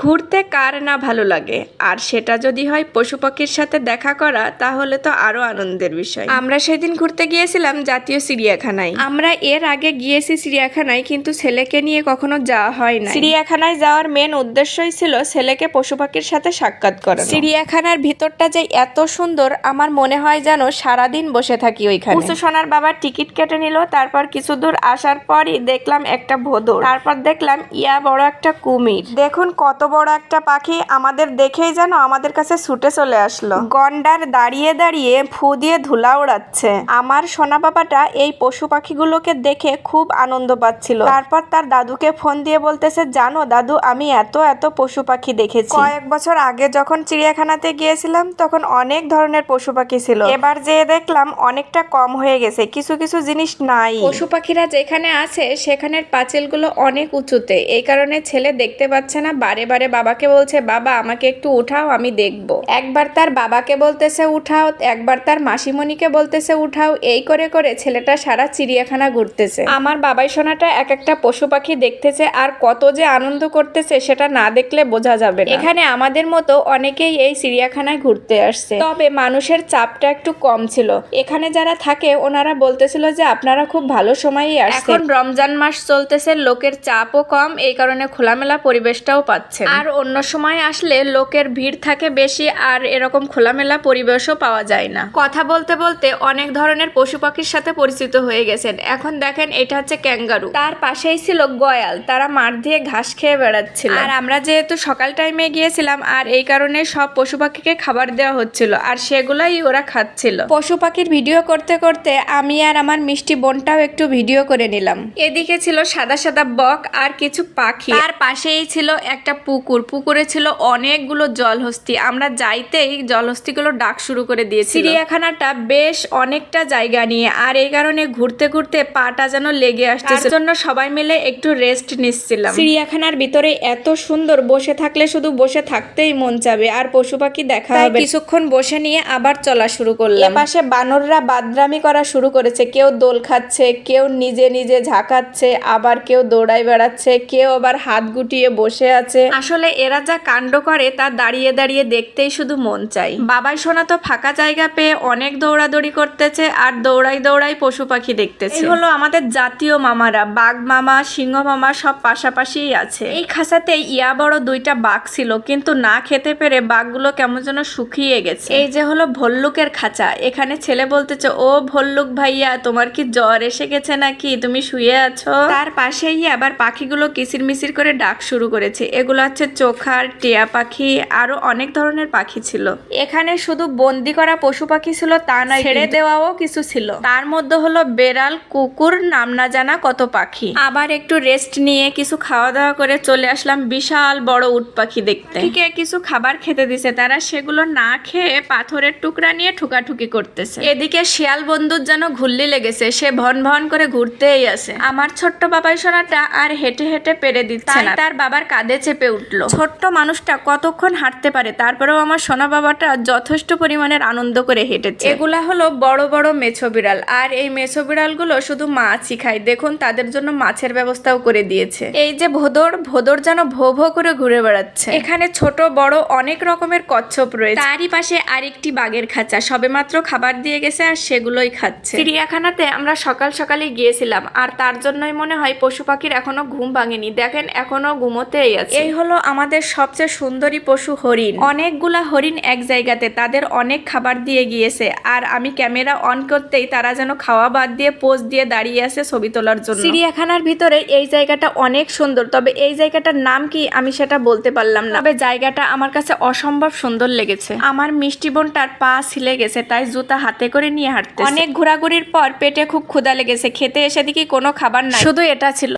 ঘুরতে কার না ভালো লাগে? আর সেটা যদি হয় পশু পাখির সাথে দেখা করা, তাহলে তো আরও আনন্দের বিষয়। আমরা সেদিন ঘুরতে গিয়েছিলাম জাতীয় চিড়িয়াখানায়। আমরা এর আগে গিয়েছি চিড়িয়াখানায়, কিন্তু ছেলেকে নিয়ে কখনো যাওয়া হয় না চিড়িয়াখানায় যাওয়ার মেন উদ্দেশ্যই ছিল ছেলেকে পশু পাখির সাথে সাক্ষাৎ করা চিড়িয়াখানার ভিতরটা যে এত সুন্দর, আমার মনে হয় যেন সারাদিন বসে থাকি ওইখানে। উঁচু সোনার বাবা টিকিট কেটে নিল, তারপর কিছু দূর আসার পরই দেখলাম একটা ভোদর। তারপর দেখলাম, ইয়া বড় একটা কুমির। দেখুন কত বড় একটা পাখি আমাদের দেখেই যেন আমাদের কাছে ছুটে চলে আসলো। গন্ডার দাঁড়িয়ে দাঁড়িয়ে ফু দিয়ে ধুলা উড়াচ্ছে আমার সোনা বাবাটা এই পশু পাখিগুলোকে দেখে খুব আনন্দ পাচ্ছিল। তারপর তার দাদুকে ফোন দিয়ে বলতেছে, জানো দাদু, আমি এত এত পশু পাখি দেখেছি। কয়েক বছর আগে যখন চিড়িয়াখানাতে গিয়েছিলাম, তখন অনেক ধরনের পশু পাখি ছিল। এবার যেয়ে দেখলাম অনেকটা কম হয়ে গেছে, কিছু কিছু জিনিস নাই। পশু পাখিরা যেখানে আছে, সেখানের পাঁচিলগুলো অনেক উঁচুতে। এই কারণে ছেলে দেখতে পাচ্ছে না, বারে বারে বাবাকে বলছে, বাবা, আমাকে একটু উঠাও, আমি দেখব। একবার তার বাবাকে বলতেছে, উঠাও। একবার তার মাসিমণিকে বলতেছে, উঠাও। এই করে করে ছেলেটা সারা চিড়িয়াখানা ঘুরতেছে। আমার বাবাই সোনাটা এক একটা পশু পাখি দেখতেছে, আর কত যে আনন্দ করতেছে সেটা না দেখলে বোঝা যাবে এখানে আমাদের মতো অনেকেই এই চিড়িয়াখানায় ঘুরতে আসছে। তবে মানুষের চাপটা একটু কম ছিল। এখানে যারা থাকে, ওনারা বলতেছিল যে, আপনারা খুব ভালো সময়ই আসছেন। এখন রমজান মাস চলতেছে, লোকের চাপও কম, এই কারণে খোলামেলা পরিবেশটাও পাচ্ছেন আর অন্য সময় আসলে লোকের ভিড় থাকে বেশি আর এরকম খোলামেলা পরিবেশও পাওয়া যায় না। কথা বলতে বলতে অনেক ধরনের পশু পাখির সাথে পরিচিত হয়ে গেছেন। এখন দেখেন এটা হচ্ছে ক্যাঙ্গারু। তার পাশেই ছিল গয়াল। তারা মাঠ দিয়ে ঘাস খেয়ে বেড়াচ্ছিল। আর আমরা যেহেতু সকাল টাইমে গিয়েছিলাম আর এই কারণে সব পশু পাখিকে খাবার দেওয়া হচ্ছিল আর সেগুলাই ওরা খাচ্ছিল। পশু পাখির ভিডিও করতে করতে আমি আর আমার মিষ্টি বোনটাও একটু ভিডিও করে নিলাম। এদিকে ছিল সাদা সাদা বক আর কিছু পাখি। আর পাশেই ছিল একটা পুকুর। পুকুরে ছিল অনেকগুলো জলহস্তি। আমরা যাইতেই জলহস্তিগুলো ডাক শুরু করে দিয়েছি চিড়িয়াখানাটা বেশ অনেকটা জায়গা নিয়ে আর এই কারণে ঘুরতে ঘুরতে পাটা যেন লেগে আসছে জন্য সবাই মিলে একটু রেস্ট নিচ্ছিলাম। চিড়িয়াখানার ভিতরে এত সুন্দর বসে থাকলে শুধু বসে থাকতেই মন চাবে আর পশু পাখি দেখা হবে। কিছুক্ষণ বসে নিয়ে আবার চলা শুরু করলাম। পাশে বানররা বাদরামি করা শুরু করেছে। কেউ দোল খাচ্ছে কেউ নিজে নিজে ঝাঁকাচ্ছে আবার কেউ দৌড়াই বেড়াচ্ছে কেউ আবার হাত গুটিয়ে বসে আছে। আসলে এরা যা কাণ্ড করে তা দাঁড়িয়ে দাঁড়িয়ে দেখতেই শুধু মন চাই বাবাই সোনা তো ফাঁকা জায়গা পেয়ে অনেক দৌড়াদৌড়ি করতেছে আর দৌড়াই দৌড়াই পশু পাখি দেখতেছে। এই হলো আমাদের জাতীয় মামারা বাঘ মামা সিংহ মামা সব পাশাপাশিই আছে। এই খাঁচাতে ইয়া বড় দুইটা বাঘ ছিল কিন্তু না খেতে পেরে বাঘগুলো কেমন যেন শুকিয়ে গেছে। এই যে হলো ভল্লুকের খাঁচা এখানে ছেলে বলতেছে ও ভল্লুক ভাইয়া তোমার কি জ্বর এসে গেছে নাকি? তুমি শুয়ে আছো? তার পাশেই আবার পাখিগুলো কিচির মিচির করে ডাক শুরু করেছে। এগুলো হচ্ছে চোখার টিয়া পাখি আরও অনেক ধরনের পাখি ছিল। এখানে শুধু বন্দি করা পশু পাখি ছিল তা না ছেড়ে দেওয়াও কিছু ছিল। তার মধ্যে হলো বেড়াল কুকুর নাম না জানা কত পাখি। আবার একটু রেস্ট নিয়ে কিছু খাওয়া দাওয়া করে চলে আসলাম বিশাল বড় উট পাখি দেখতে। ঠিক কিছু খাবার খেতে দিছে তারা সেগুলো না খেয়ে পাথরের টুকরা নিয়ে ঠুকাঠুকি করতেছে। এদিকে শিয়াল বন্ধুর যেন ঘুরলি লেগেছে সে ভন ভন করে ঘুরতেই আছে আমার ছোট্ট বাবাই সোনাটা আর হেঁটে হেঁটে পেরে দিচ্ছে না। তার বাবার কাঁধে চেপে উঠল। ছোট্ট মানুষটা কতক্ষণ হাঁটতে পারে তারপরেও আমার সোনা বাবাটা যথেষ্ট পরিমাণের আনন্দ করে হেঁটেছে। এগুলা হলো বড় বড় মেছো বিড়াল আর এই মেছো বিড়ালগুলো শুধু মাছই খায়। দেখুন তাদের জন্য মাছের ব্যবস্থাও করে দিয়েছে। এই যে ভোদর ভোদর যেন ভো ভো করে ঘুরে বেড়াচ্ছে। এখানে ছোট বড় অনেক রকমের কচ্ছপ রয়েছে। তারই পাশে আরেকটি বাঘের খাঁচা সবেমাত্র খাবার দিয়ে গেছে আর সেগুলোই খাচ্ছে। চিড়িয়াখানাতে আমরা সকাল সকালে গিয়েছিলাম আর তার জন্যই মনে হয় পশু পাখির এখনও ঘুম ভাঙেনি। দেখেন এখনও ঘুমোতেই আছে। এই হলো আমাদের সবচেয়ে সুন্দরী পশু হরিণ। অনেকগুলা হরিণ এক জায়গাতে তাদের অনেক খাবার দিয়ে গিয়েছে। আর আমি ক্যামেরা অন করতেই তারা যেন খাওয়া বাদ দিয়ে পোজ দিয়ে দাঁড়িয়ে আছে ছবি তোলার জন্য। চিড়িয়াখানার ভিতরে এই জায়গাটা অনেক সুন্দর তবে এই জায়গাটার নাম কি আমি সেটা বলতে পারলাম না। তবে জায়গাটা আমার কাছে অসম্ভব সুন্দর লেগেছে। আমার মিষ্টি বোনটার পা ছিলে গেছে তাই জুতা হাতে করে নিয়ে হাঁটতে অনেক ঘোরাঘুরির পর পেটে খুব ক্ষুধা লেগেছে খেতে এসে দেখি কোনো খাবার নাই। শুধু এটা ছিল।